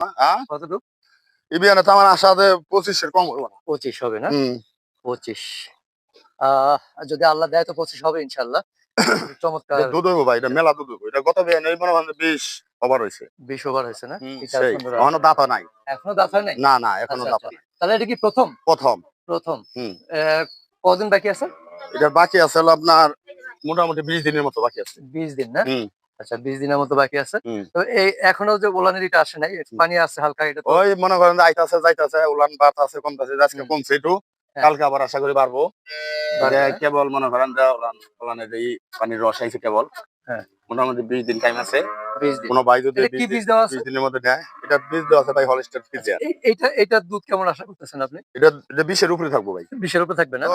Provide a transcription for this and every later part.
হ্যাঁ? কতটুকু? ইবিয়ানে তো আমার আশাতে পঁচিশের কম হইব না। পঁচিশ হবে না? পঁচিশ। যদি আল্লাহ দেয় তো পঁচিশ হবে ইনশাল্লাহ চমৎকার। এটা দুধ হইব ভাই এটা মেলা দুধ হইব। এটা গত বিয়ানে এই মনে হয় বিশ ওভার হয়েছে বিশ ওভার হয়েছে না? এখনও দাতা নাই। এখনও দাঁত নাই? না না এখনও আচ্ছা, দাতা আচ্ছা। নাই। তাহলে এটা কি প্রথম? প্রথম। প্রথম। কদিন বাকি আছে? এটা বাকি আছে আপনার মোটামুটি বিশ দিনের মতো বাকি আছে। বিশ দিন না। আচ্ছা বিশ দিনের মতো বাকি আছে। তো এই এখনও যে উলানের ইটা আসে নাই পানি আছে হালকা এটা ওই মনে করেন আইতাছে যাইতাছে উলান বাত আছে কমতাছে আজকে কমছে একটু হ্যাঁ। কালকে আবার আশা করি হ্যাঁ? কেবল মনে করেন যে উলান ওলানের এই পানির রস আইছে কেবল। হ্যাঁ। মোটামুটি বিশ দিন টাইম আছে। কোনো ভাই যদি এটা কি বীজ দেওয়া আছে? দিনের মধ্যে নেয় এটা বীজ দেওয়া আছে ভাই হলস্টার ফিজিয়ান এই- এইটা দুধ কেমন আশা করতেছেন আপনি? এটা এটা বিশের উপরে থাকব ভাই। বিশের উপর থাকবে না?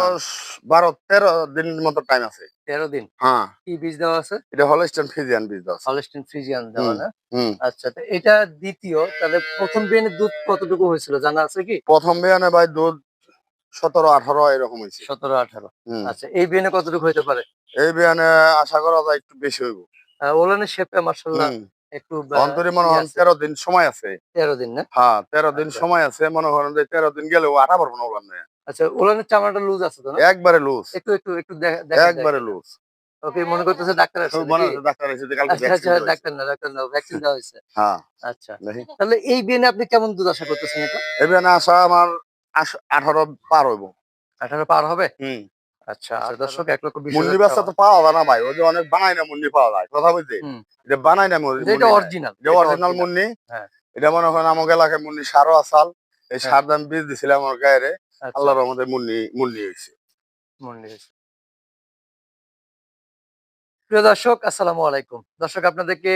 বারো তেরো দিনের মতো টাইম আছে। তেরো দিন? হ্যাঁ। কি বীজ দেওয়া আছে? এটা হলস্টার ফিজিয়ান বীজ দেওয়া আছে। হলস্টিন ফ্রিজিয়ান দেওয়া না? আচ্ছা এটা দ্বিতীয় তাহলে প্রথম বিয়ানের দুধ কতটুকু হয়েছিল? জানা আছে কি? প্রথম বিয়ানে ভাই দুধ সতেরো আঠারো এরকম হয়েছে। সতেরো আঠারো। আচ্ছা এই বিয়ানে কতটুকু হইতে পারে? এই বিয়ানে আশা করা যায় একটু বেশি হইব। ওলানের শেপে মার্শাল্লাহ হুম। একটু অন্তরে মনে ইয়ে হয় তেরো দিন সময় আছে। তেরো দিন না? হ্যাঁ তেরো দিন আচ্ছা। সময় আছে মনে যে তেরো দিন গেলেও আটা পারব না ওলান। আচ্ছা ওলানের চামড়াটা লুজ আছে তো না? একবারে লুজ। একটু একটু একটু একবারে লুজ। ওকে মনে করতেছে ডাক্তার আসছে মনে হচ্ছে ডাক্তার কালকে আচ্ছা। ডাক্তার না ডাক্তার না ভ্যাকসিন দেওয়া হয়েছে। হ্যাঁ। আচ্ছা তাহলে এই বিয়ানে আপনি কেমন দুধ আশা করতেছেন এটা? এই বিয়ানে আসা আমার আশ- আঠারো পার হইব। আঠারো পার হবে? হুম। আচ্ছা আর দর্শক এক লক্ষ মুন্নি তো পাওয়া যায় না ভাই। ওই যে অনেক না মুন্নি পাওয়া যায় কথা এটা না মুন্নি। এটা অরিজিনাল এটা অরিজিনাল মুন্নি হ্যাঁ। এটা মনে করেন আমাকে এলাকায় মুন্নি সারও আসাল। এই হ্যাঁ। সার দাম বীজ দিছিলাম আমার গায়ে আচ্ছা, আল্লাহর আমাদের মুন্নি মুন্নি হয়েছে। মন্ডি হয়েছে। প্রিয় দর্শক আসসালামু আলাইকুম। দর্শক আপনাদেরকে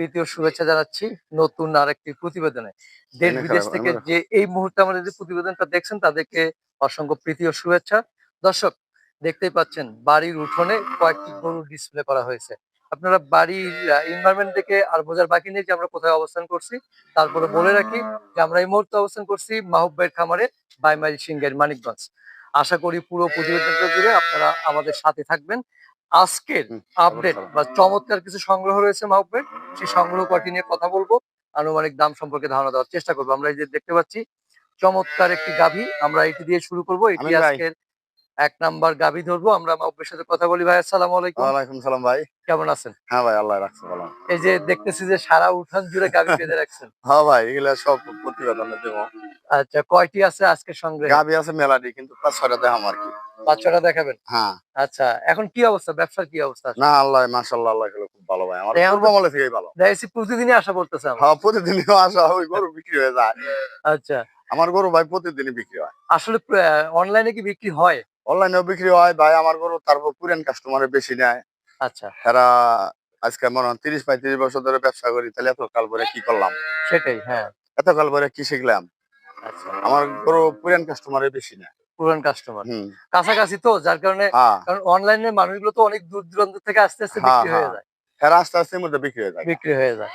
তৃতীয় শুভেচ্ছা জানাচ্ছি নতুন আরেকটি প্রতিবেদনে। দেশ বিদেশ থেকে যে এই মুহূর্তে আমাদের যে প্রতিবেদনটা দেখছেন তাদেরকে অসংখ্য প্রীতি ও শুভেচ্ছা। দর্শক দেখতেই পাচ্ছেন বাড়ির উঠোনে কয়েকটি গরু ডিসপ্লে করা হয়েছে। আপনারা বাড়ির এনভায়রনমেন্ট দেখে আর বোঝার বাকি নেই যে আমরা কোথায় অবস্থান করছি। তারপরে বলে রাখি যে আমরা এই মুহূর্তে অবস্থান করছি মাহবুব ভাইয়ের খামারে বাইমাইল সিংহের মানিকগঞ্জ। আশা করি পুরো প্রতিবেদনটা জুড়ে আপনারা আমাদের সাথে থাকবেন। আজকের আপডেট বা চমৎকার কিছু সংগ্রহ রয়েছে মাহবুব ভাই সেই সংগ্রহ কটি নিয়ে কথা বলব। আনুমানিক দাম সম্পর্কে ধারণা দেওয়ার চেষ্টা করব। আমরা এই যে দেখতে পাচ্ছি চমৎকার একটি গাভী। আমরা এটি দিয়ে শুরু করব। এটি আজকের এক নাম্বার গাভী ধরবো। আমরা মাহবুবের সাথে কথা বলি। ভাই আসসালামু আলাইকুম। ওয়ালাইকুম সালাম ভাই। কেমন আছেন? হ্যাঁ ভাই আল্লাহ রাখছে ভালো। এই যে দেখতেছি যে সারা উঠান জুড়ে গাভী বেঁধে রাখছেন। হ্যাঁ ভাই এগুলা সব প্রতিবেদনে দেব। আচ্ছা কয়টি আছে আজকের সংগ্রহে? গাবি আছে মেলাডি কিন্তু পাঁচ ছয়টা দেখাম আর কি। বাচ্চাটা দেখাবেন? হ্যাঁ। আচ্ছা এখন কি অবস্থা? ব্যবসার কি অবস্থা? না আল্লাহ মাশাল্লাহ আল্লাহ এগুলো খুব ভালো ভাই। আমার পূর্ব থেকেই ভালো। দেখছি প্রতিদিনই আশা করতেছে আমার। হ্যাঁ প্রতিদিনই আসা ওই গরু বিক্রি হয়ে যায়। আচ্ছা। আমার গরু ভাই প্রতিদিনই বিক্রি হয়। আসলে অনলাইনে কি বিক্রি হয়? অনলাইনেও বিক্রি হয় ভাই আমার গরু তারপর পুরান কাস্টমারে বেশি নেয়। আচ্ছা। এরা আজকে মনে হয় তিরিশ পঁয়ত্রিশ বছর ধরে ব্যবসা করি তাহলে এত কাল পরে কি করলাম? সেটাই হ্যাঁ। এত কাল পরে কি শিখলাম? আমার গরু পুরান কাস্টমারে বেশি নেয়। পুরান কাস্টমার কাছাকাছি তো যার কারণে কারণ অনলাইনে মানুষগুলো তো অনেক দূর দূরান্ত থেকে আস্তে আস্তে বিক্রি হয়ে। যায়। এরা আস্তে আস্তে মধ্যে বিক্রি হয়ে যায়। বিক্রি হয়ে যায়।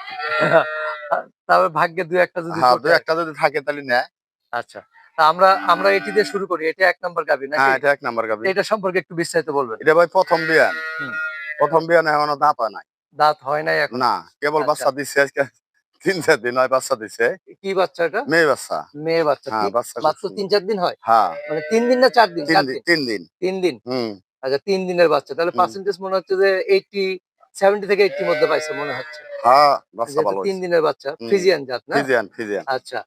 তবে ভাগ্যে দুই একটা যদি দু একটা যদি থাকে তাহলে নেয়। আচ্ছা। তা আমরা আমরা এটি দিয়ে শুরু করি। এটা এক নম্বর গাবি নাকি? হ্যাঁ এটা এক নাম্বার গাবি এটা সম্পর্কে একটু বিস্তারিত বলবেন। এটা ভাই প্রথম বিয়ান। প্রথম বিয়ান এখনও দাঁত হয় নাই। দাঁত হয় নাই এখন। না কেবল আচ্ছা। বাচ্চা দিচ্ছে আজকে। তিন চার দিন হয় বাচ্চা দিচ্ছে কি বাচ্চা এটা? মেয়ে বাচ্চা। মেয়ে বাচ্চা। হ্যাঁ বাচ্চা মাত্র তিন চার দিন হয়? হ্যাঁ। মানে তিন দিন না চার দিন? তিন দিন তিন দিন। হুম। আচ্ছা তিন দিনের বাচ্চা। তাহলে পার্সেন্টেজ মনে হচ্ছে যে এইটি সেভেন্টি থেকে এইটির মধ্যে পাইছে মনে হচ্ছে। হ্যাঁ বাচ্চা ভালো তিন দিনের বাচ্চা। হুম। ফ্রিজিয়ান জাত না? ফিজিয়ান ফিজিয়ান আচ্ছা।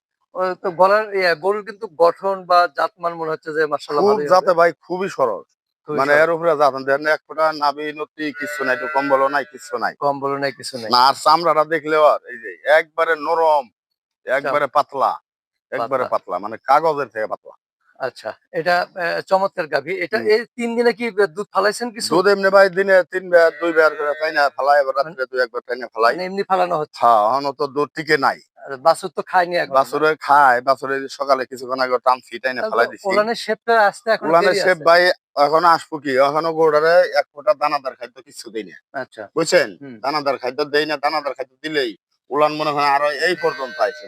তো গলার গরুর কিন্তু গঠন বা জাতমান মনে হচ্ছে যে মার্শাল্লাহ ভালোই যাতে ভাই খুবই সরল। মানে এর উপরে যাতন দেন এক ফোঁটা নাবি নতি কিছু নাই কম্বল নাই কিছু নাই। কম বলো নাই কিছু নাই। না আর চামড়াটা দেখলেও আর এই যে একবারে নরম একবারে পাতলা একবারে। পাতলা মানে কাগজের থেকে পাতলা। আচ্ছা এটা চমৎকার গাভী। এটা এই তিন দিনে কি দুধ ফালাইছেন কিছু? দুধ এমনি ভাই দিনে তিন বের দুই বের করে তাই না ফেলাই এবার রাত্রে দুই একবার তাই না ফেলাই। মানে এমনি ফালানো হচ্ছে? হ্যাঁ এখন তো দুধ টিকে নাই। বাছুর তো খায়নি এখন বাছুরে খায় বাছুরে সকালে কিছুক্ষণ আগে টানছি তাই না ফেলাই দিছি। ওলানের শেপটা আসতে এখন উলানের দেরি শেপ ভাই এখন আসব কি? এখনও গোড়ারে এক ফোঁটা দানাদার খাদ্য কিছু দেই না। আচ্ছা। বুঝছেন? দানাদার খাদ্য দেই না দানাদার খাদ্য দিলেই উলান মনে হয় আরও এই পর্যন্ত আইসে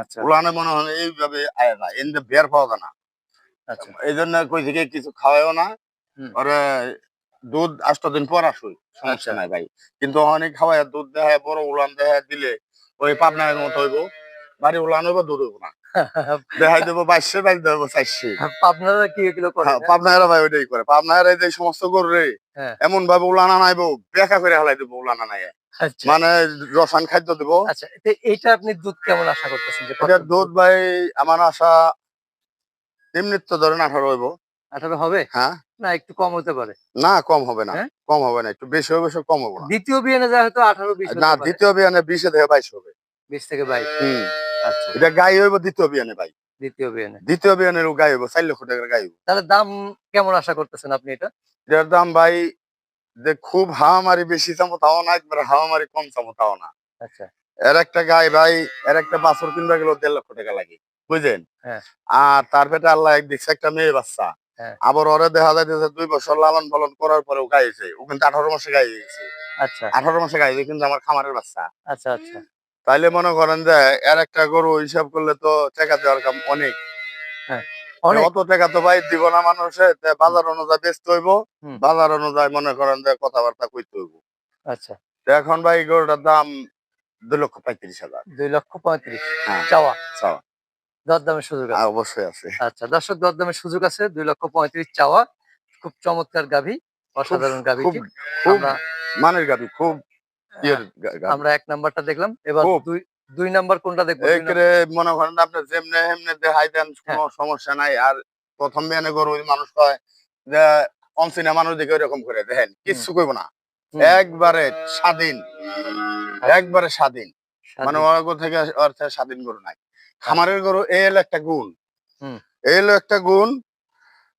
আচ্ছা। উলানে মনে হয় এইভাবে আয় না এনতে বের পাওয়া না। আচ্ছা এই জন্য কই থেকে কিছু খাওয়াও না। ওরে দুধ আষ্ট দিন পর আসুই সমস্যা আচ্ছা। নাই ভাই। কিন্তু অনেক খাওয়ায় দুধ দেখায় বড় উলান দেখায় দিলে ওই পাবনার মতো হইব। বাড়ি উলানো হইব দুধ হইব না। দেখাই দেবো বাইশে বাইশ দেবো চারশে। আপনারা কি এগুলো করেন হ্যাঁ, পাবনায়রা ভাই ওইটাই করে। পাবনায়রা এই যে সমস্ত গরু রে হ্যাঁ। এমন ভাবে উলানা নাইবো বেকা করে হালাই দেবো উলানা নাই আচ্ছা। মানে রসায়ন খাদ্য দেবো। আচ্ছা এইটা আপনি দুধ কেমন আশা করতেছেন যে দুধ ভাই আমার আশা এমনি তো ধরেন আঠারো হইব। আঠারো হবে? হ্যাঁ। না একটু কম হতে পারে। না কম হবে না। হ্যাঁ? কম হবে না একটু বেশি হবে কম হবে না। দ্বিতীয় বিয়ে যা হয়তো আঠারো বিশ না দ্বিতীয় বিয়ানে বিশে থেকে বাইশ হবে। বিশ থেকে বাইশ। হুম। আচ্ছা। এটা গাই হইব দ্বিতীয় বিয়ানে ভাই। দ্বিতীয় বিয়ে দ্বিতীয় বিয়ানের গাই হইব চার লক্ষ টাকার গাই হইব। তাহলে দাম কেমন আশা করতেছেন আপনি এটা? এটার দাম ভাই যে খুব হাওয়ামারি বেশি চামো তাও না একবার হাওয়ামারি কম চামো তাও না। আচ্ছা। এর একটা গাই ভাই এর একটা বাছর কিনবা গেল দেড় লক্ষ টাকা লাগে। বুঝলেন? হ্যাঁ। আর তার পেটে আল্লাহ এক দিচ্ছে একটা মেয়ে বাচ্চা। হ্যাঁ। আবার ওরে দেখা যাইতেছে দুই বছর লালন পালন করার পরে ও গাইছে। ও কিন্তু আঠারো মাসে গাই গেছে আচ্ছা। আঠারো মাসে গাইছে কিন্তু আমার খামারের বাচ্চা। আচ্ছা আচ্ছা। তাইলে মনে করেন যে এর একটা গরু হিসাব করলে তো টাকা দেওয়ার কাম অনেক। অনেক। অত টাকা তো ভাই দিব না মানুষে বাজার অনুযায়ী বেচতে হইব। বাজার অনুযায়ী মনে করেন যে কথাবার্তা কইতে হইব। আচ্ছা। এখন ভাই গরুটার দাম দুই লক্ষ পঁয়ত্রিশ হাজার। দুই লক্ষ পঁয়ত্রিশ। হ্যাঁ। চাওয়া। চাওয়া। দরদামের সুযোগ আছে। হ্যাঁ, অবশ্যই আছে। আচ্ছা দর্শক দরদামের সুযোগ আছে। দুই লক্ষ পঁয়ত্রিশ চাওয়া। খুব চমৎকার গাভী অসাধারণ গাভী খুব খুব আমরা মানের গাড়ি খুব গাভী। আমরা এক নাম্বারটা দেখলাম। এবার দুই দুই নাম্বার কোনটা দেখব? মনে করেন আপনি যেমনে হেমনে দেখাই দেন কোনো হ্যাঁ। সমস্যা নাই। আর প্রথম বিয়ানে গরু মানুষ কয় যে অনসিনা মানুষ দেখে এরকম করে দেখেন কিচ্ছু কইব না। একবারে স্বাধীন। একবারে স্বাধীন। মানে। অর্গ থেকে অর্থে স্বাধীন গরু নাই। খামারের গরু এ হলো একটা গুণ। এ হলো একটা গুণ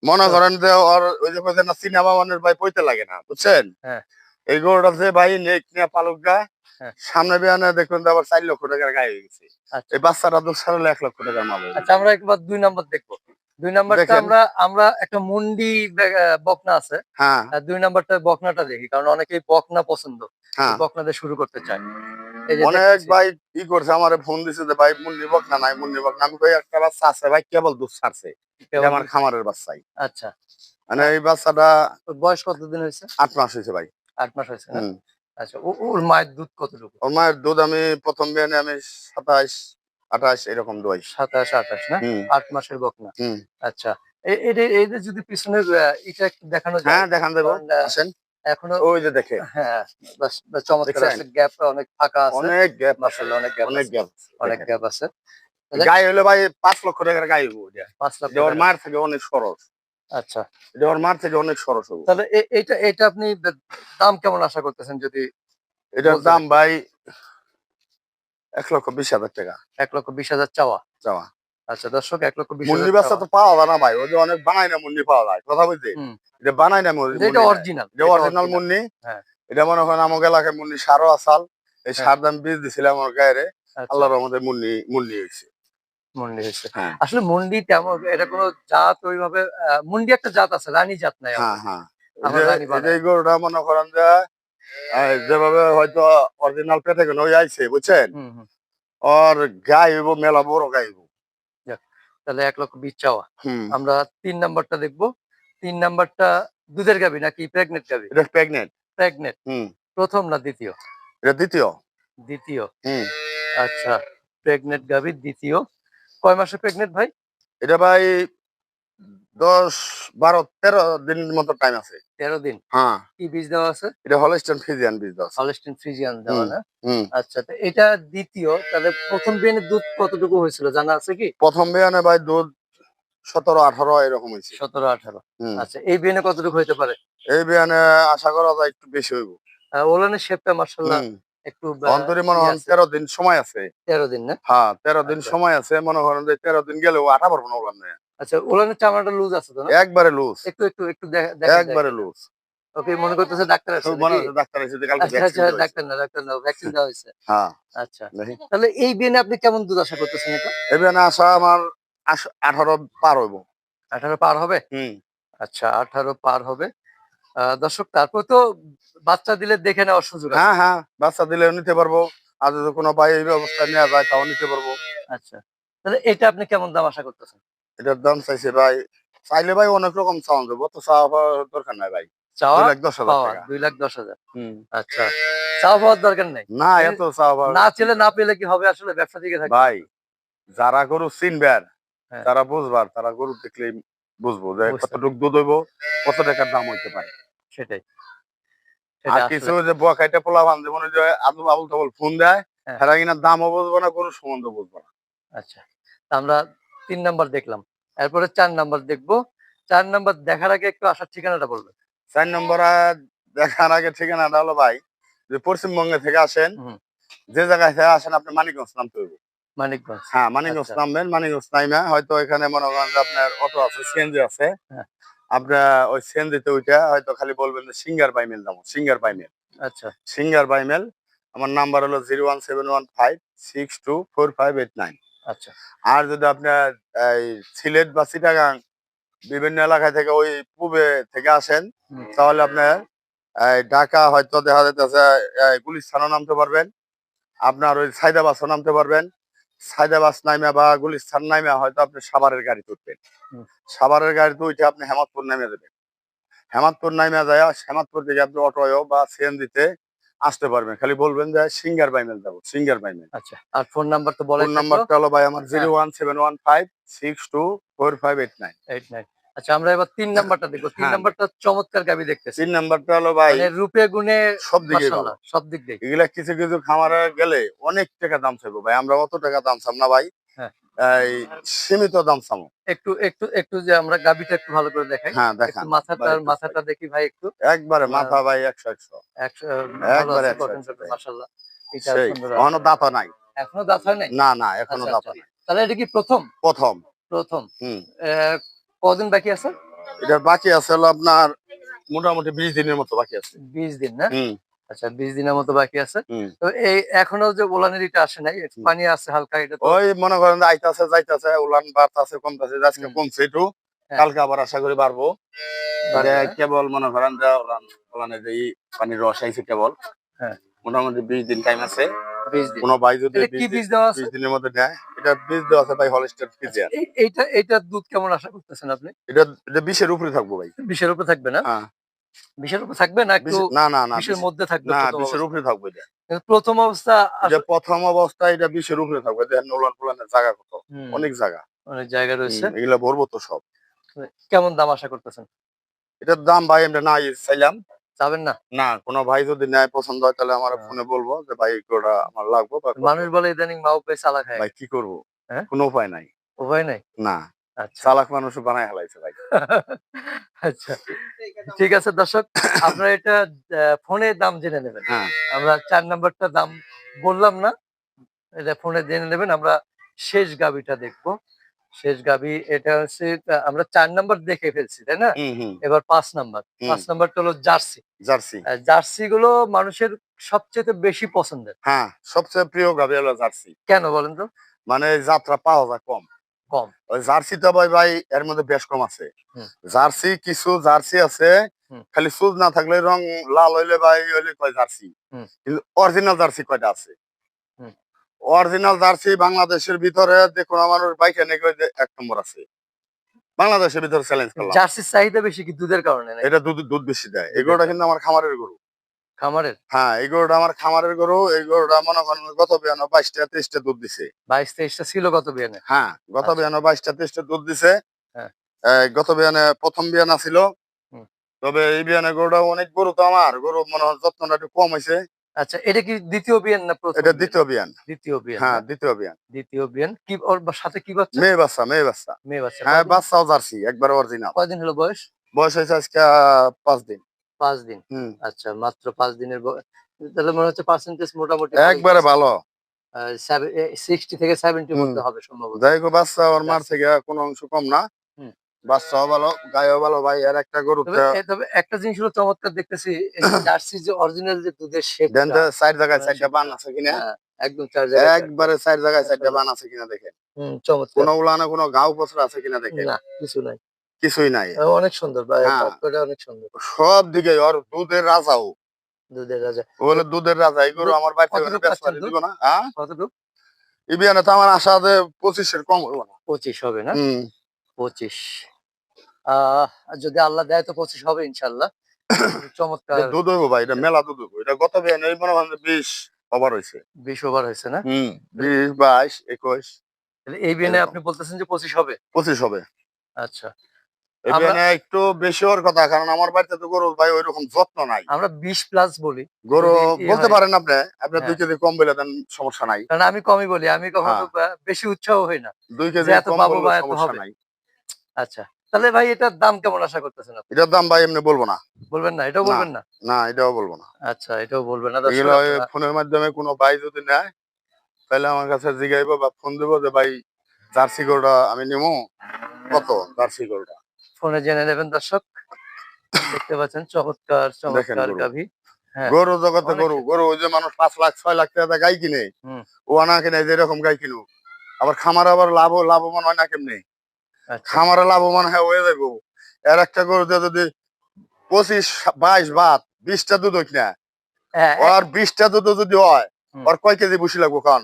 মনে করেন যে ওর ওই যে কইছে না সিনেমা মানের ভাই পইতে লাগে না বুঝছেন? হ্যাঁ। এই গরুটা যে ভাই নেক নিয়ে পালক গা হ্যাঁ। সামনে বিয়ানে দেখবেন যে আবার চার লক্ষ টাকার গায়ে হয়ে গেছে। আচ্ছা। এই বাচ্চাটা দু সালে এক লক্ষ টাকার মাল আচ্ছা আমরা একবার দুই নাম্বার দেখব। দুই নাম্বারটা আমরা আমরা একটা মুন্ডি বকনা আছে। হ্যাঁ। দুই নাম্বারটা বকনাটা দেখি কারণ অনেকেই বকনা পছন্দ। হ্যাঁ। বকনা দিয়ে শুরু করতে চায়। অনেক। ভাই কি করছে আমার ফোন দিছে যে ভাই মুন্নি বক না নাই মুন্নি বক না। আমি কই একটা বাচ্চা আছে ভাই কেবল দুধ ছাড়ছে আমার খামারের বাচ্চাই। আচ্ছা। মানে এই বাচ্চাটা বয়স কতদিন হয়েছে? আট মাস হয়েছে ভাই। আট মাস হয়েছে আচ্ছা ওর মায়ের দুধ কতটুকু? ওর মায়ের দুধ আমি প্রথম বিয়ানে আমি সাতাইশ আঠাশ এরকম দই। সাতাশ আঠাশ না? আট মাসের বকনা আচ্ছা। এ- এটা এটা যদি পিছনের এটা দেখানো যায়। হ্যাঁ দেখান দেবো। আসেন। এখনও ওই যে দেখে। হ্যাঁ বাস বাস চমৎকার। আছে গ্যাপ অনেক ফাঁকা আছে। অনেক গ্যাপ অনেক গ্যাপ অনেক গ্যাপ অনেক গ্যাপ আছে। হলে ভাই পাঁচ লক্ষ টাকার হব পাঁচ ওর মার থেকে অনেক সরস। আচ্ছা। এটা ওর মার থেকে অনেক সরস হব তাহলে এ- এটা এটা আপনি দাম কেমন আশা করতেছেন যদি এটার দাম ভাই এক লক্ষ বিশ হাজার টাকা। এক লক্ষ বিশ হাজার চাওয়া। চাওয়া। আচ্ছা দর্শক এক লক্ষ বিশ মুন্নি বাচ্চা তো পাওয়া যায় না ভাই ওই যে অনেক বানাই না মুন্নি পাওয়া যায় কথা বুঝলি? এটা বানাই না মুন্নি। এটা অরিজিনাল এটা অরিজিনাল মুন্নি। হ্যাঁ। এটা মনে করেন আমাকে এলাকায় মুন্নি সারও আসাল এই হ্যাঁ। সার দাম বীজ দিছিলাম আমার গায়ে আচ্ছা, আল্লাহর আমাদের মুন্নি মুন্নি হয়েছে। মুন্ডি হয়েছে। হ্যাঁ। আসলে মুন্ডি তেমন এটা কোনো জাত ওইভাবে মুন্ডি একটা জাত আছে রানী জাত নাই হ্যাঁ হ্যাঁ। এই গরুটা মনে করেন যে যেভাবে হয়তো অরিজিনাল পেটে কেন ওই আইছে বুঝছেন? হুম হুম। ওর গাই হইব মেলা বড় গাই হইব। তাহলে এক লক্ষ বিশ চাওয়া। আমরা তিন নাম্বারটা দেখব। তিন নাম্বারটা দুধের গাবি নাকি প্রেগনেন্ট গাবি এটা প্রেগনেন্ট। প্রেগনেন্ট। হুম। প্রথম না দ্বিতীয়? এটা দ্বিতীয়। দ্বিতীয়। হুম। আচ্ছা প্রেগনেন্ট গাবি দ্বিতীয়। কয় মাসে প্রেগনেন্ট ভাই? এটা ভাই দশ বারো তেরো দিন মতো টাইম আছে। তেরো দিন? হ্যাঁ। কি বীজ দেওয়া আছে? এটা হলস্টেন ফিজিয়ান বীজ দশ হলস্টিন ফ্রিজিয়ান দেওয়া না? আচ্ছা তো এটা দ্বিতীয় তাহলে প্রথম বিয়ানের দুধ কতটুকু হয়েছিল জানা আছে কি? প্রথম বিয়ানে ভাই দুধ সতেরো আঠারো এরকম হয়েছে। সতেরো আঠারো। আচ্ছা এই বিয়ানে কতটুকু হইতে পারে? এই বিয়ানে আশা করা যায় একটু বেশি হইব। ওলানের শেপটা মার্শাল্লাহ একটু অন্তরে মনে হয় তেরো দিন সময় আছে। তেরো দিন না? হ্যাঁ তেরো দিন আচ্ছা। সময় আছে মনে করেন যে তেরো দিন গেলেও আটা পারব না ওলান আচ্ছা ওলানের চামড়াটা লুজ আছে তো না? একবারে লুজ একটু একটু একটু দেখা- একবারে লুজ ওকে মনে করতেছে ডাক্তার আছে মনে হচ্ছে ডাক্তার কালকে আচ্ছা আচ্ছা vaccine দিয়েছে। ডাক্তার না ডাক্তার না ভ্যাকসিন দেওয়া হয়েছে। হ্যাঁ। আচ্ছা তাহলে এই বিয়ানে আপনি কেমন দুধ আশা করতেছেন এটা? এই বিয়ানে আসা আমার আশ- আঠারো পার হইব। আঠারো পার হবে? হুম। আচ্ছা আঠারো পার হবে। দর্শক তারপর তো বাচ্চা দিলে দেখে নেওয়ার সুযোগ হ্যাঁ হ্যাঁ বাচ্চা দিলেও নিতে পারব। আর যদি কোনো ভাই এই ব্যবস্থা নেওয়া যায় তাও নিতে পারব। আচ্ছা তাহলে এটা আপনি কেমন দাম আশা করতেছেন? এটার দাম চাইছে ভাই চাইলে ভাই অনেক রকম চাওয়া যাব তো চাওয়া পাওয়ার দরকার নাই ভাই। চাওয়া লাখ দশ হাজার দুই লাখ দশ হাজার। আচ্ছা চাওয়া পাওয়ার দরকার নেই? না এত চাওয়া পাওয়া না পেলে কি হবে আসলে ব্যবসা ভাই যারা গরু হ্যাঁ। তারা বুঝবার তারা গরু বুঝব যে কতটুক দুধ হইব কত টাকার দাম হইতে পারে। সেটাই। আর কিছু যে বকাইটা পোলা বান যেমন যে আবু আবুল তাবুল ফোন দেয় হ্যাঁ। কিনা দামও বুঝব না সম্বন্ধ বুঝব না। আচ্ছা আমরা তিন নাম্বার দেখলাম। এরপরে চার নাম্বার দেখব। চার নাম্বার দেখার আগে একটু আসার ঠিকানাটা বলবেন। চার নম্বর দেখার আগে ঠিকানাটা হলো ভাই যে পশ্চিমবঙ্গে থেকে আসেন যে জায়গায় থেকে আসেন আপনি মানিকগঞ্জ নামতে হইব। মানিকগঞ্জ। হ্যাঁ মানিকগঞ্জ আচ্ছা। নামবেন মানিকগঞ্জ নাইমা হয়তো এখানে মনে করেন আপনার অটো আছে সিএনজি আছে। হ্যাঁ। আপনার ওই সিএনজিতে ওইটা হয়তো খালি বলবেন যে সিঙ্গার বাইমেল দাম সিঙ্গার বাইমেল আচ্ছা। সিঙ্গার বাইমেল আমার নাম্বার হলো zero one seven one five six two four five eight nine. আচ্ছা। আর যদি আপনার এই সিলেট বা চিটাগাং বিভিন্ন এলাকা থেকে ওই পূবে থেকে আসেন তাহলে আপনার ঢাকা হয়তো দেখা যাইতেছে গুলিস্থানও নামতে পারবেন। আপনার ওই সাইদাবাসও নামতে পারবেন। সাইদাবাস নাইমা বা গুলিস্থান নাইমা হয়তো আপনি সাভারের গাড়ি উঠবেন। হুম। সাভারের গাড়িতে উঠে আপনি হেমাদপুর নামে দেবেন। হেমাদপুর নাইমা যায় হেমাদপুর থেকে আপনি অটোয়ও বা সিএনজিতে আসতে পারবেন। খালি বলবেন যে সিঙ্গার বাইমেল যাব সিঙ্গার বাইমেল। আচ্ছা আর ফোন নাম্বার তো বলেন ফোন নাম্বারটা হলো ভাই আমার zero one seven one five six two four five eight nine. Eight nine. আচ্ছা আমরা এবার তিন নাম্বারটা দেখব। তিন হ্যাঁ। নাম্বারটা চমৎকার গাবি দেখতেছি। তিন নাম্বারটা হলো ভাই মানে রূপে গুণে সব দিকে সব দিক দিয়ে এগুলা কিছু কিছু খামারে গেলে অনেক টাকা দাম চাইব ভাই। আমরা অত টাকা দাম চাম না ভাই। হ্যাঁ। সীমিত দাম চামো। একটু একটু একটু যে আমরা গাবিটা একটু ভালো করে দেখাই। হ্যাঁ দেখান। মাথাটার মাথাটা দেখি ভাই একটু। একবারে মাথা ভাই একশো একশো। একবারে। মাশাআল্লাহ। এটা সুন্দর এখনও দাঁতা নাই? এখনও দাঁত নাই? না না এখনও আচ্ছা, দাঁতা আচ্ছা। নাই। তাহলে এটা কি প্রথম? প্রথম। প্রথম। হুম। কদিন বাকি আছে? এটার বাকি আছে হলো আপনার মোটামুটি বিশ দিনের মতো বাকি আছে। বিশ দিন না? হুম। আচ্ছা বিশ দিনের মতো বাকি আছে। তো এই এখনও যে ওলানের এটা আসে নাই পানি আছে হালকা এটা ওই মনে করেন আইতাছে যাইতাছে উলান বাড়তাছে কমতাছে আজকে কমছে একটু হ্যাঁ। কালকে আবার আশা করি হ্যাঁ? কেবল মনে করেন যে উলান উলানে যে ই পানির রস আইছে কেবল হ্যাঁ। মোটামুটি বিশ দিন টাইম আছে। বিশ কোনো ভাই যদি কি বীজ দেওয়া আছে? দিনের মধ্যে নেয় এটা বীজ দেওয়া আছে ভাই হলস্টার ফিজিয়ান। এই- এইটা এইটার দুধ কেমন আশা করতেছেন আপনি? এটা এটা বিশের উপরে থাকব ভাই। বিশের উপরে থাকবে না? হ্যাঁ। বিশের উপরে থাকবে না একটু না না না বিশের মধ্যে থাকবে না বিশের উপরে থাকব এটা। প্রথম অবস্থা যে প্রথম এটা বিশের উপরে থাকবে। দেখেন উলান ফুলানের জায়গা কত? অনেক জায়গা। অনেক জায়গা রয়েছে। এগুলা ভরবো তো সব। কেমন দাম আশা করতেছেন? এটার দাম ভাই আমরা না চাইলাম। যাবেন না? না কোনো ভাই যদি নেয় পছন্দ হয় তাহলে আমার হ্যাঁ। ফোনে বলব যে ভাই আমার লাগবে মানুষ বলে ইদানিং মাও পেয়ে চালা খায় ভাই কি করব? হ্যাঁ? কোনো উপায় নাই। উপায় নাই? না। চালাক মানুষ বানায় হেলাইছে ভাই। আচ্ছা। ঠিক আছে দর্শক আপনারা এটা ফোনে দাম জেনে নেবেন। হ্যাঁ। আমরা চার নাম্বারটা দাম বললাম না। এটা ফোনে জেনে নেবেন আমরা শেষ গাবিটা দেখব। শেষ গাবি এটা হচ্ছে আমরা চার নাম্বার দেখে ফেলছি তাই না? এবার পাঁচ নাম্বার। পাঁচ নাম্বারটা হলো জার্সি। জার্সি। জার্সি গুলো মানুষের সবচেয়ে বেশি পছন্দের। হ্যাঁ সবচেয়ে প্রিয় গাবি হলো জার্সি। কেন বলেন তো? মানে যাত্রা পাওয়া যায় কম। কম। জার্সিটা ভাই ভাই এর মধ্যে বেশ কম আছে। জার্সি কিছু জার্সি আছে খালি সুজ না থাকলে রং লাল হইলে ভাই হইলে কয় জার্সি। কিন্তু অরিজিনাল জার্সি কয়টা আছে। অরিজিনাল জার্সি বাংলাদেশের ভিতরে দেখুন আমার বাইকে নাকি এক নম্বর আছে। বাংলাদেশের ভিতরে চ্যালেঞ্জ করলাম। জার্সির চাহিদা বেশি কি দুধের কারণে এটা দুধ দুধ বেশি দেয়। এগুলোটা কিন্তু আমার খামারের গরু। খামারের? হ্যাঁ এই গরুটা আমার খামারের গরু এই গরুটা মনে করেন গত বিয়ানো বাইশটা তেইশটা দুধ দিছে। বাইশ তেইশটা ছিল কত বিয়ানে? হ্যাঁ গত আচ্ছা। বিয়ানো বাইশটা তেইশটা দুধ দিছে। হ্যাঁ। গত বিয়ানে প্রথম বিয়ানা ছিল। তবে এই বিয়ানে গরুটা অনেক গরু তো আমার গরু মনে হয় যত্নটা একটু কম হয়েছে আচ্ছা এটা কি দ্বিতীয় বিয়ান না প্রথম এটা দ্বিতীয় বিয়ান। দ্বিতীয় বিয়ান হ্যাঁ দ্বিতীয় বিয়ান। দ্বিতীয় বিয়ান কি ওর সাথে কি বাচ্চা? মেয়ে বাচ্চা মেয়ে বাচ্চা। মেয়ে বাচ্চা। হ্যাঁ বাচ্চাও জার্সি একবার অরিজিনাল কয়দিন হলো বয়স? বয়স হয়েছে আজকে পাঁচ দিন। পাঁচ দিন। আচ্ছা মাত্র পাঁচ দিনের তাহলে মনে হচ্ছে পার্সেন্টেজ মোটামুটি একবারে ভালো। সিক্সটি থেকে সেভেন্টি মধ্যে হবে সম্ভবত। যাই হোক বাচ্চা ওর মার জার্সি। থেকে কোনো অংশ কম না। বাচ্চাও ভালো গায়েও ভালো ভাই আর একটা গরু তবে একটা জিনিস হলো চমৎকার দেখতেছি জার্সি যে অরিজিনাল যে দুধের শেপ দেন তো জায়গায় বান আছে কিনা? একদম চার জায়গায় একবারে সাইড জায়গায় সাইডটা বান আছে কিনা দেখেন। হুম, চমৎকার। কোনো উলানে কোনো গাও পছর আছে কিনা দেখেন। না কিছু নাই। কিছুই নাই। অনেক সুন্দর ভাই হ্যাঁ। অনেক সুন্দর। সব দিকে ওর দুধের রাজাও দুধের রাজা। ও হলো দুধের রাজা এই গরু আমার? দিব না হ্যাঁ? ইবিয়ানে তো আমার আশা আছে পঁচিশের কম হইব না। পঁচিশ হবে না? পঁচিশ। আহ যদি আল্লাহ দেয় তো পঁচিশ হবে ইনশাল্লাহ চমৎকার। দুধ হইব ভাই এটা মেলা দুধ হইব। এটা গত বিয়ানে এই মনে হয় বিশ ওভার হয়েছে বিশ ওভার হয়েছে না? হুম বিশ বাইশ একুশ। এই বিয়ে এরকম। আপনি বলতেছেন যে পঁচিশ হবে? পঁচিশ হবে। আচ্ছা। বিয়ানে একটু বেশি ওর কথা কারণ আমার বাড়িতে তো গরু ভাই যত্ন নাই। আমরা বিশ প্লাস বলি। গরু বলতে পারেন আপনি আপনি দুই হ্যাঁ। কেজি কম বলে দেন সমস্যা নাই। কারণ আমি কমই বলি আমি কখনো হ্যাঁ। বেশি উৎসাহ হই না। দুই কেজি এত পাবো বা এত হবে। নাই। আচ্ছা তাহলে ভাই এটার দাম কেমন আশা করতেছেন আপনি? এটার দাম ভাই এমনি বলব না। বলবেন না এটাও বলবেন না? না এটাও বলব না। আচ্ছা এটাও বলবেন না। ফোনের মাধ্যমে কোনো ভাই যদি নেয় তাহলে আমার কাছে জিগাইবো বা ফোন দেবো যে ভাই জার্সি গরুটা আমি নেব কত জার্সি গরুটা? ফোনে জেনে নেবেন দর্শক। দেখতে পাচ্ছেন চমৎকার চমৎকার। গাভী। হ্যাঁ। গরু জগতে গরু। গরু ওই যে মানুষ পাঁচ লাখ ছয় লাখ টাকা গাই কিনে। ও আনা কিনে যে এরকম গাই কিনুক। আবার খামার আবার লাভ লাভবান হয় না কেমনি? আচ্ছা। খামারে লাভবান হয়ে হয়ে যাব এর একটা গরুতে যদি পঁচিশ বাইশ বাদ বিশটা দুধ হোক না হ্যাঁ, ওর বিশটা দুধ যদি হয়। ওর কয় কেজি বসি লাগবো কারণ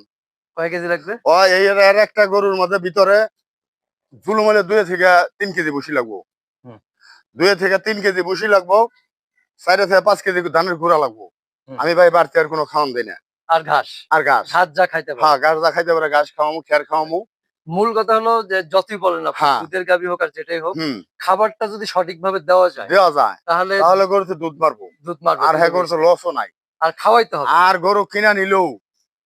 কয় কেজি লাগবে? ও এই এর একটা গরুর মধ্যে ভিতরে জুলুমলে দুই থেকে তিন কেজি বসি লাগবো। দুই থেকে তিন কেজি বসি লাগবো চারি থেকে পাঁচ কেজি ধানের গুঁড়া লাগবো। আমি ভাই বাড়তি আর কোনো খাওয়ান দিই না। আর ঘাস? আর ঘাস। ঘাস যা খাইতে হ্যাঁ ঘাস দা খাইতে পারে ঘাস খাওয়ামু খের খাওয়ামু। মূল কথা হলো যে যতই বলেন হ্যাঁ। দুধের গাভী হোক আর যেটাই হোক খাবারটা যদি সঠিকভাবে দেওয়া যায় দেওয়া যায় তাহলে তাহলে গরুতে দুধ মারবো। দুধ মারবো। আর হ্যাঁ গরুতে লসও নাই। আর খাওয়াইতে হবে। আর গরু কিনা নিলেও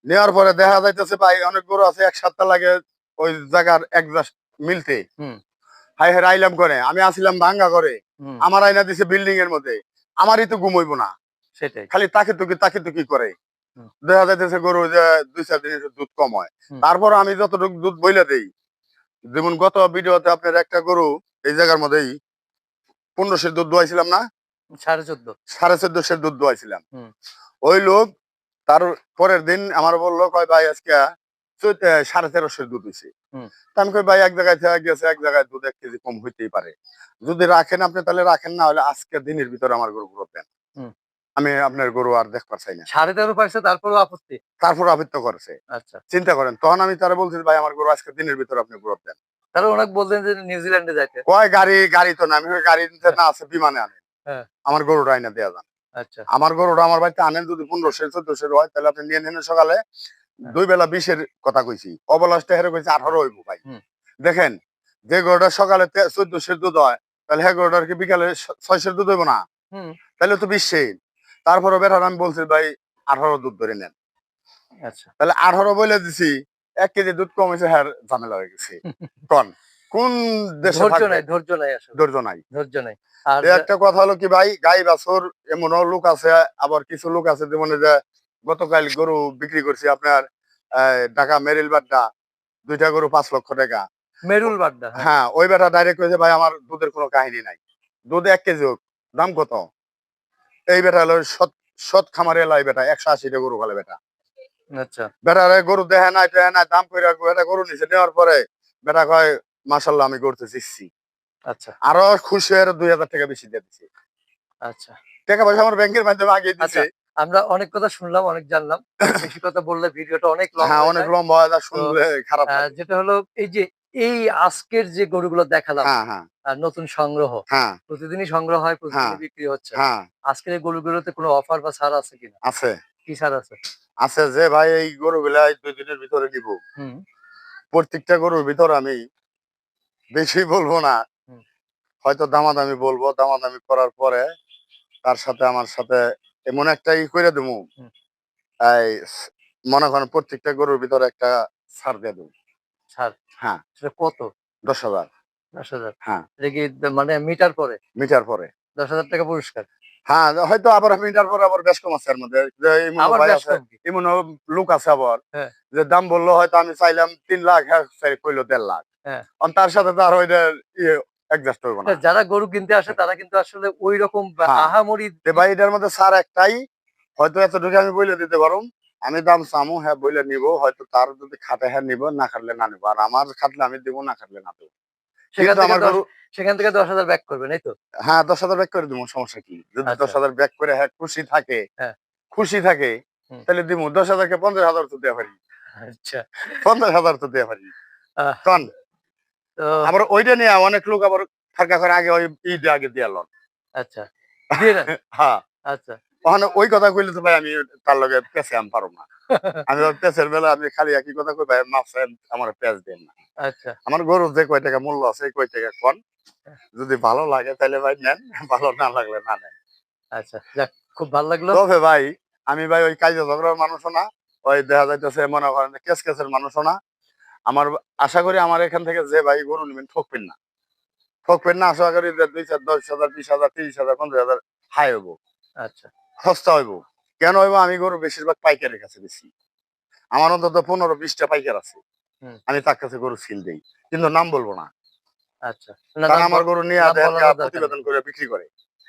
নেওয়ার পরে দেখা যাইতেছে ভাই অনেক গরু আছে এক সপ্তাহ লাগে ওই জায়গার একজাস্ট মিলতে। হাই হাই আইলাম করে আমি আসিলাম ভাঙ্গা করে আমার আইনা দিছে বিল্ডিং এর মধ্যে। আমারই তো ঘুমাইবো না। সেটাই। খালি তাকে তুকি তাকে তুকি করে। দেখা যাইতেছে গরু যে দুই চার দিনের দুধ কম হয়। তারপর আমি যতটুকু দুধ বইলে দেই যেমন গত ভিডিওতে আপনার একটা গরু এই জায়গার মধ্যেই পনেরোশের দুধ দোয়াইছিলাম না? সাড়ে চোদ্দ। সাড়ে চোদ্দশের দুধ দোয়াইছিলাম। ওই লোক তার পরের দিন আমার বলল কয় ভাই আজকে সাড়ে তেরোশের দুধ হয়েছে। আমি কই ভাই এক জায়গায় থেকে গেছে এক জায়গায় দুধ এক কেজি কম হইতেই পারে। যদি রাখেন আপনি তাহলে রাখেন না হলে আজকের দিনের ভিতরে আমার গরু গ্রোথ দেন। আমি আপনার গরু আর দেখবার চাই না। সাড়ে তেরো পাইছে তারপরেও আপত্তি? তারপর আবৃত্ত করেছে। আচ্ছা। চিন্তা করেন তখন আমি তারা বলছি ভাই আমার গরু আজকের দিনের ভিতরে আপনি গ্রোথ দেন। তাহলে ওনাকে বলতেন যে নিউজিল্যান্ডে যাইতে। কয় গাড়ি গাড়ি তো না আমি গাড়ি না আছে বিমানে আনেন। হ্যাঁ। আমার গরুটা আইনা দেওয়া যান। আচ্ছা। আমার গরুটা আমার বাড়িতে আনেন যদি পনেরোশো চোদ্দশো হয় তাহলে আপনি নিয়ে নেন সকালে। দুই বেলা বিশের কথা কইছি। অবলাসটা হেরে কইছি আঠারো হইব ভাই। দেখেন যে গরুটা সকালে চোদ্দশের দুধ হয় তাহলে হ্যাঁ গরুটার কি বিকালে ছয়শের দুধ হইব না? তাহলে তো বিশ্বে তারপরে বেটার আমি বলছি ভাই আঠারো দুধ ধরে নেন। আচ্ছা। তাহলে আঠারো বলে দিছি এক কেজি দুধ কম হয়েছে হ্যাঁ ঝামেলা হয়ে গেছে। কন কোন দেশে ধৈর্য নাই ধৈর্য নাই ধৈর্য নাই। ধৈর্য নাই। আর একটা কথা হলো কি ভাই গাই বাছর এমনও লোক আছে আবার কিছু লোক আছে যেমন যে গতকাল গরু বিক্রি করছি আপনার ঢাকা মেরিল বাড্ডা দুইটা গরু পাঁচ লক্ষ টাকা। মেরুল বাড্ডা হ্যাঁ। হ্যাঁ ওই বেটা ডাইরেক্ট কইছে ভাই আমার দুধের কোনো কাহিনী নাই। দুধ এক কেজি হোক দাম কত? এই বেটা হলো সৎ সৎ খামারে এলাই বেটা একশো আশিটা গরু খালে বেটা। আচ্ছা। বেটা গরু দেখে নাই টেহে নাই দাম করে বেটা গরু নিচে নেওয়ার পরে বেটা কয় মাসাল্লাহ আমি গরুতে চিচ্ছি আচ্ছা। আরও খুশি হয়ে দুই হাজার টাকা বেশি দিয়ে দিছি। আচ্ছা। টাকা পয়সা আমার ব্যাংকের মাধ্যমে আগে দিছে। আমরা অনেক কথা শুনলাম অনেক জানলাম। বেশি কথা বললে ভিডিওটা অনেক লং হ্যাঁ অনেক লম্বা হয় শুনলে খারাপ যেটা হলো এই যে এই আজকের যে গরুগুলো দেখালাম হ্যাঁ হ্যাঁ। আর নতুন সংগ্রহ প্রতিদিনই সংগ্রহ হয় প্রতিদিনই হ্যাঁ। বিক্রি হচ্ছে। আজকের এই গরুগুলোতে কোনো অফার বা ছাড় আছে কিনা? আছে। কি ছাড় আছে? আছে যে ভাই এই গরু গুলা দুই দিনের ভিতরে নিব। হুম। প্রত্যেকটা গরুর ভিতর আমি বেশি বলব না। হয়তো দামাদামি বলব দামাদামি করার পরে তার সাথে আমার সাথে এমন একটা ই করে দেবো। এই মনে করেন প্রত্যেকটা গরুর ভিতরে একটা ছাড় দিয়ে দেবো ছাড়? হ্যাঁ। সেটা কত? দশ হাজার। দশ হাজার? হ্যাঁ। এটা কি মানে মিটার পরে? মিটার পরে। দশ হাজার টাকা পুরস্কার? হ্যাঁ হয়তো আবার মিটার পরে আবার বেশ কম আছে এর মধ্যে। এমন লোক আছে আবার। হ্যাঁ। যে দাম বলল হয়তো আমি চাইলাম তিন লাখ হ্যাঁ কইলো দেড় লাখ। তার সাথে তো আর ওইটা ইয়ে অ্যাডজাস্ট না। যারা গরু কিনতে আসে তারা কিন্তু আসলে ওই রকম হ্যাঁ। আহামরি ভাই এটার মধ্যে সার একটাই হয়তো এতটুকু আমি বলে দিতে পারুম। আমি দাম চামু হ্যাঁ বইলে নিব হয়তো তার যদি খাটে হ্যাঁ নিব না খাটলে না নিব। আর আমার খাটলে আমি দিব না খাটলে না দেবো। সেখান থেকে দশ- গরু সেখান থেকে দশ হাজার ব্যাক করবেন এই তো? হ্যাঁ দশ হাজার ব্যাক করে দিব সমস্যা কি? যদি আচ্ছা। দশ হাজার ব্যাক করে হ্যাঁ খুশি থাকে হ্যাঁ। খুশি থাকে তাহলে দিব। দশ হাজারকে পঞ্চাশ হাজার তো দেওয়া পারি। আচ্ছা। পঞ্চাশ হাজার তো দেওয়া পারি। আবার ওইটা নিয়ে অনেক লোক আবার ফাঁকা করে আগে ওই ঈদ আগে দিয়ে লন। আচ্ছা হ্যাঁ। আচ্ছা। ওখানে ওই কথা কইলে তো ভাই আমি তার লগে পেছে আমি পারব না। আমি পেঁচের বেলা আমি খালি একই কথা কই ভাই মাছ আমার পেঁচ দেন না। আচ্ছা। আমার গরুর যে কয় টাকা মূল্য আছে কয় টাকা কন? যদি ভালো লাগে তাহলে ভাই নেন ভালো না লাগলে না নেন। আচ্ছা যাক খুব ভালো লাগল। তবে ভাই আমি ভাই ওই কাজে ঝগড়ার মানুষও না ওই দেখা যাইতেছে মনে করেন কেস কেসের মানুষও না। আমার আশা করি আমার এখান থেকে যে ভাই গরু নেবেন ঠকবেন না। ঠকবেন না আশা করি দুই চার দশ হাজার বিশ হাজার তিরিশ হাজার পঞ্চাশ হাজার হাই হইব। আচ্ছা। সস্তা হইব। কেন হইব? আমি গরু বেশিরভাগ পাইকারের কাছে বেশি। আমার অন্তত পনেরো বিশটা পাইকার আছে। আমি তার কাছে গরু সিল দেই। কিন্তু নাম বলব না। আচ্ছা। আমার গরু নিয়ে। প্রতিবেদন করে বিক্রি করে।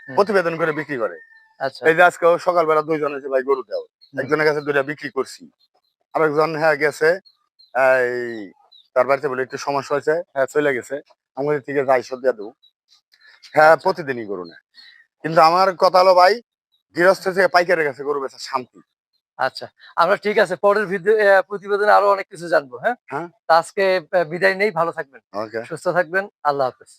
প্রতিবেদন করে বিক্রি করে। আচ্ছা। এই যে আজকে সকালবেলা দুইজন ভাই গরু দেও একজনের কাছে দুইটা বিক্রি করছি। আরেকজন হ্যাঁ গেছে তার বাড়িতে বলে একটু সমস্যা হয়েছে। হ্যাঁ চলে গেছে। আমাদের থেকে যাই দিয়ে দেবো। হ্যাঁ আচ্ছা। প্রতিদিনই গরু নেয়। কিন্তু আমার কথা হলো ভাই গৃহস্থ থেকে পাইকারের কাছে গরু বেচা শান্তি। আচ্ছা আমরা ঠিক আছে পরের ভিডিও প্রতিবেদনে আরও অনেক কিছু জানব হ্যাঁ? হ্যাঁ। তা আজকে বিদায় নেই ভালো থাকবেন। সুস্থ থাকবেন আল্লাহ হাফেজ।